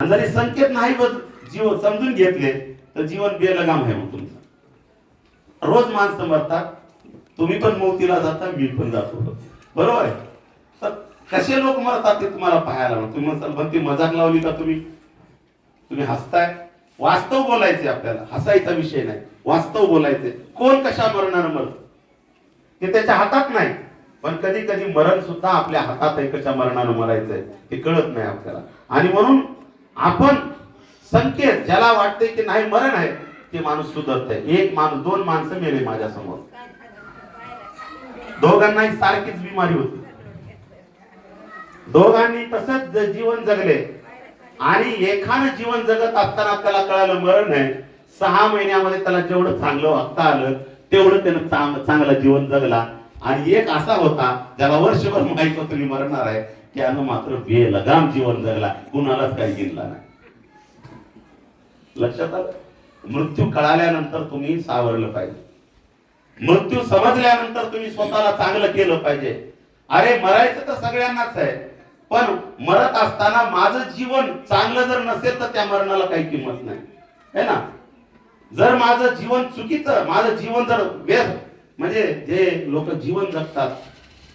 आणि जरी संकेत नाही व जीव समजून घेतले तर जीवन बेलगाम आहे मग तुमचं. रोज माणसं मरतात तुम्ही पण मोतीला जाता मी पण जातो. बरोबर आहे? तर कसे लोक मरतात ते तुम्हाला पाहायला तुम्ही म्हणसाल पण ती मजाक लावली का तुम्ही? तुम्ही हसताय. वास्तव बोलायचे आपल्याला. हसायचा विषय नाही. वास्तव बोलायचे. कोण कशा मरणार मरत? ते त्याच्या हातात नाही. पण कधी कधी मरण सुद्धा आपल्या हातात आहे कशा मरणानं मरायचंय हे कळत नाही आपल्याला. आणि म्हणून आपण संकेत ज्याला वाटते की नाही मरण आहे ते माणूस सुधरत आहे एक माणूस दोन माणसं मेले माझ्यासमोर दोघांनाही सारखीच बिमारी होती. दोघांनी तसंच जीवन जगले आणि एखादं जीवन जगत असताना त्याला कळालं मरण आहे. सहा महिन्यामध्ये त्याला जेवढं चांगलं वागता आलं तेवढं त्यानं चांगलं जीवन जगला. आणि एक असा होता ज्याला वर्षभर माहीत होतं मी मरणार आहे. त्यानं मात्र बेलगाम जीवन जगला. कुणालाच काही गिनला नाही. लक्षात आलं? मृत्यू कळाल्यानंतर तुम्ही सावरलं पाहिजे. मृत्यू समजल्यानंतर तुम्ही स्वतःला चांगलं केलं पाहिजे. अरे मरायचं तर सगळ्यांनाच आहे. पण मरत असताना माझं जीवन चांगलं जर नसेल तर त्या मरणाला काही किंमत नाही. है ना? जर माझं जीवन चुकीचं माझं जीवन जर व्यस्त म्हणजे जे लोक जीवन जगतात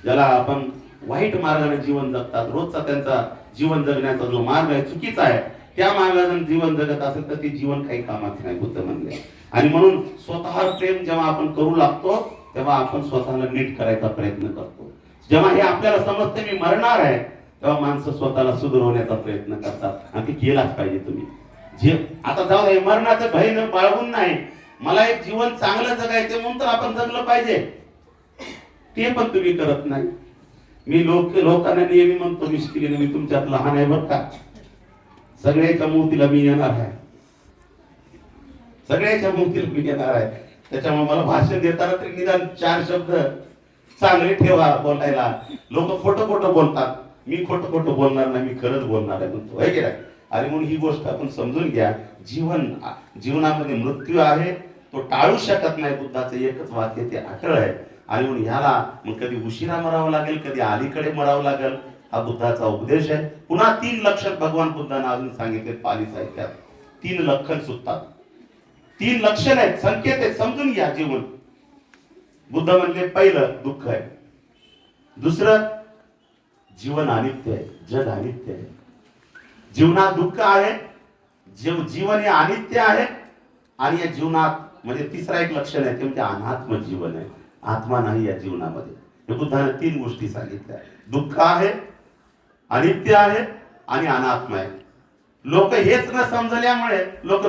ज्याला आपण वाईट मार्गाने जीवन जगतात. रोजचा त्यांचा जीवन जगण्याचा जो मार्ग आहे चुकीचा आहे त्या मार्गाने जीवन जगत असेल तर ते जीवन काही कामाचं नाही बुद्ध म्हणले. आणि म्हणून स्वतःवर प्रेम जेव्हा आपण करू लागतो तेव्हा आपण स्वतःला नीट करायचा प्रयत्न करतो. जेव्हा हे आपल्याला समजते मी मरणार आहे तेव्हा माणसं स्वतःला सुधारवण्याचा प्रयत्न करतात. आणि ते केलाच पाहिजे तुम्ही. जे आता जाऊ हे मरणाचं भय न बाळगून नाही. मला एक जीवन चांगलं जगायचं म्हणून तर आपण जगलं पाहिजे. ते पण तुम्ही करत नाही. मी लोक लोकांना नेहमी म्हणतो मिश्किलीने मी तुमच्यात लहान आहे बरं का? सगळ्याच्या मूर्तीला मी येणार आहे. सगळ्याच्या मूर्तीला मी येणार आहे. त्याच्यामुळे मला भाषण देताना तरी निदान चार शब्द चांगले ठेवा बोलायला. लोक खोटं खोटं बोलतात. मी खोटं खोटं बोलणार नाही मी खरंच बोलणार आहे म्हणतो. है की नाही? आणि म्हणून ही गोष्ट आपण समजून घ्या. जीवन जीवनामध्ये मृत्यू आहे. तो टाळू शकत नाही बुद्धाचं एकच वाक्य ते अटळ आहे. आणि म्हणून ह्याला मग कधी उशिरा मरावं लागेल कधी अलीकडे मरावं लागेल हा बुद्धाचा उपदेश आहे. पुन्हा तीन लक्षण भगवान बुद्धांना अजून सांगितले पाली साहित्यात. तीन लक्षण सुटतात. तीन लक्षण आहेत संकेत आहेत समजून घ्या जीवन. बुद्ध म्हणले पहिलं दुःख आहे. दुसरं जीवन अनित्य आहे जग अनित्य आहे. जीवनात दुःख आहे जीव जीवन हे अनित्य आहे आणि या जीवनात म्हणजे तिसरा एक लक्षण आहे ते म्हणजे अनात्म जीवन आहे. आत्मा नाही या जीवनामध्ये. हे बुद्धाने तीन गोष्टी सांगितल्या. दुःख आहे अनित्य आहे आणि अनात्मा आहे. लोक हेच न समजल्यामुळे लोक